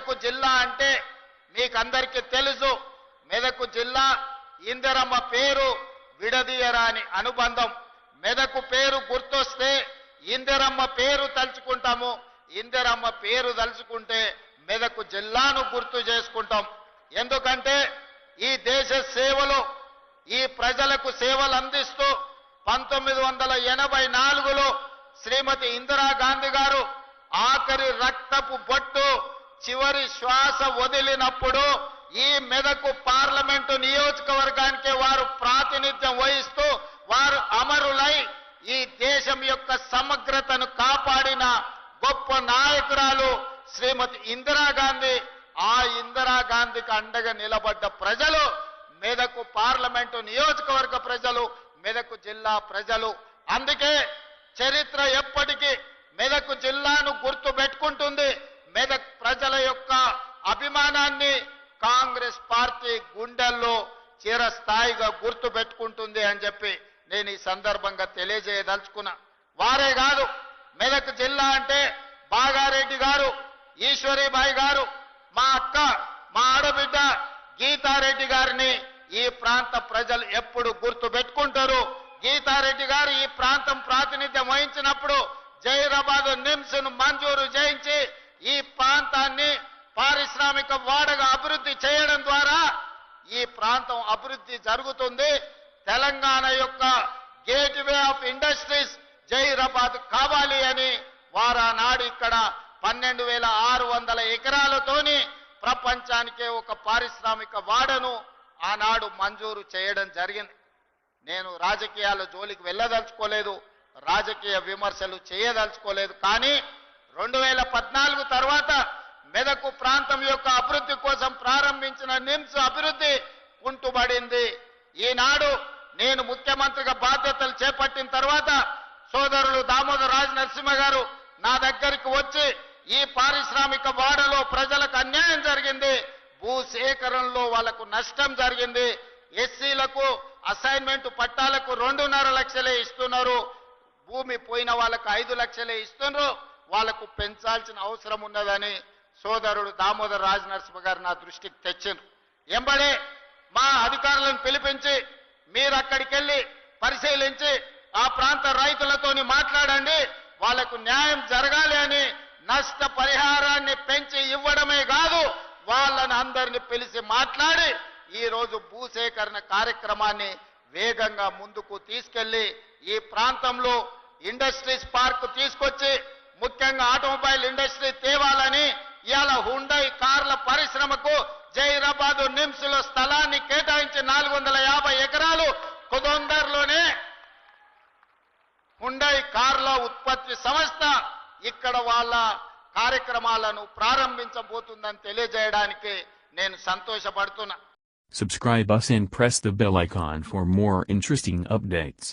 మెదకు జిల్లా అంటే మీకందరికీ తెలుసు. మెదకు జిల్లా ఇందిరమ్మ పేరు విడదీయరాని అనుబంధం. మెదకు పేరు గుర్తొస్తే ఇందిరమ్మ పేరు తలుచుకుంటాము. ఇందిరమ్మ పేరు తలుచుకుంటే మెదకు జిల్లాను గుర్తు చేసుకుంటాం. ఎందుకంటే ఈ దేశ సేవలు ఈ ప్రజలకు సేవలు అందిస్తూ పంతొమ్మిది వందల ఎనభై నాలుగులో శ్రీమతి ఇందిరాగాంధీ గారు ఆఖరి రక్తపు బొట్టు చివరి శ్వాస వదిలినప్పుడు ఈ మెదకు పార్లమెంటు నియోజకవర్గానికి వారు ప్రాతినిధ్యం వహిస్తూ వారు అమరులై ఈ దేశం యొక్క సమగ్రతను కాపాడిన గొప్ప నాయకురాలు శ్రీమతి ఇందిరాగాంధీ. ఆ ఇందిరాగాంధీకి అండగా నిలబడ్డ ప్రజలు మెదకు పార్లమెంటు నియోజకవర్గ ప్రజలు మెదకు జిల్లా ప్రజలు. అందుకే చరిత్ర ఎప్పటికీ మెదకు జిల్లాను గుర్తు పెట్టుకుంటుంది మెదక్ ప్రజల యొక్క అభిమానాన్ని కాంగ్రెస్ పార్టీ గుండెల్లో చిరస్థాయిగా గుర్తు పెట్టుకుంటుంది అని చెప్పి నేను ఈ సందర్భంగా తెలియజేయదలుచుకున్నా. వారే కాదు మెదక్ జిల్లా అంటే బాగారెడ్డి గారు ఈశ్వరీబాయి గారు మా అక్క మా ఆడబిడ్డ గీతారెడ్డి గారిని ఈ ప్రాంత ప్రజలు ఎప్పుడు గుర్తు పెట్టుకుంటారు? గీతారెడ్డి గారు ఈ ప్రాంతం ప్రాతినిధ్యం వహించినప్పుడు జైరాబాద్ నిమ్స్ను మంజూరు చేయించి ప్రాంతాన్ని పారిశ్రామిక వాడగా అభివృద్ధి చేయడం ద్వారా ఈ ప్రాంతం అభివృద్ధి జరుగుతుంది. తెలంగాణ యొక్క గేట్వే ఆఫ్ ఇండస్ట్రీస్ జైరాబాద్ కావాలి అని వారానాడు ఇక్కడ పన్నెండు వేల ఆరు వందల ఎకరాలతోని ప్రపంచానికే ఒక పారిశ్రామిక వాడను ఆనాడు మంజూరు చేయడం జరిగింది. నేను రాజకీయాల జోలికి వెళ్ళదలుచుకోలేదు రాజకీయ విమర్శలు చేయదలుచుకోలేదు. కానీ రెండు వేల పద్నాలుగు తర్వాత మెదకు ప్రాంతం యొక్క అభివృద్ధి కోసం ప్రారంభించిన నిమ్స్ అభివృద్ధి కుంటుబడింది. ఈనాడు నేను ముఖ్యమంత్రిగా బాధ్యతలు చేపట్టిన తర్వాత సోదరులు దామోదర్ రాజు నరసింహ గారు నా దగ్గరికి వచ్చి ఈ పారిశ్రామిక వాడలో ప్రజలకు అన్యాయం జరిగింది. భూ సేకరణలో వాళ్ళకు నష్టం జరిగింది. ఎస్సీలకు అసైన్మెంట్ పట్టాలకు రెండున్నర లక్షలే ఇస్తున్నారు. భూమి పోయిన వాళ్ళకు ఐదు లక్షలే ఇస్తున్నారు. వాళ్ళకు పెంచాల్సిన అవసరం ఉన్నదని సోదరుడు దామోదర్ రాజ నరసింహ గారు నా దృష్టికి తెచ్చారు. ఎంబడే మా అధికారులను పిలిపించి మీరు అక్కడికి వెళ్ళి పరిశీలించి ఆ ప్రాంత రైతులతోని మాట్లాడండి. వాళ్ళకు న్యాయం జరగాలి అని నష్ట పరిహారాన్ని పెంచి ఇవ్వడమే కాదు వాళ్ళని అందరిని పిలిచి మాట్లాడి ఈ రోజు భూసేకరణ కార్యక్రమాన్ని వేగంగా ముందుకు తీసుకెళ్ళి ఈ ప్రాంతంలో ఇండస్ట్రీస్ పార్క్ తీసుకొచ్చి ముఖ్యంగా ఆటోమొబైల్ ఇండస్ట్రీ ఇవాళ హుండై కార్ల పరిశ్రమకు జైరాబాద్ నిమ్స్లో స్థలాన్ని కేటాయించి నాలుగు వందల యాభై ఎకరాలు కుదొందర్లోనే హుండై కార్ల ఉత్పత్తి సంస్థ ఇక్కడ వాళ్ళ కార్యక్రమాలను ప్రారంభించబోతుందని తెలియజేయడానికి నేను సంతోషపడుతున్నా Subscribe us and press the bell icon for more interesting updates.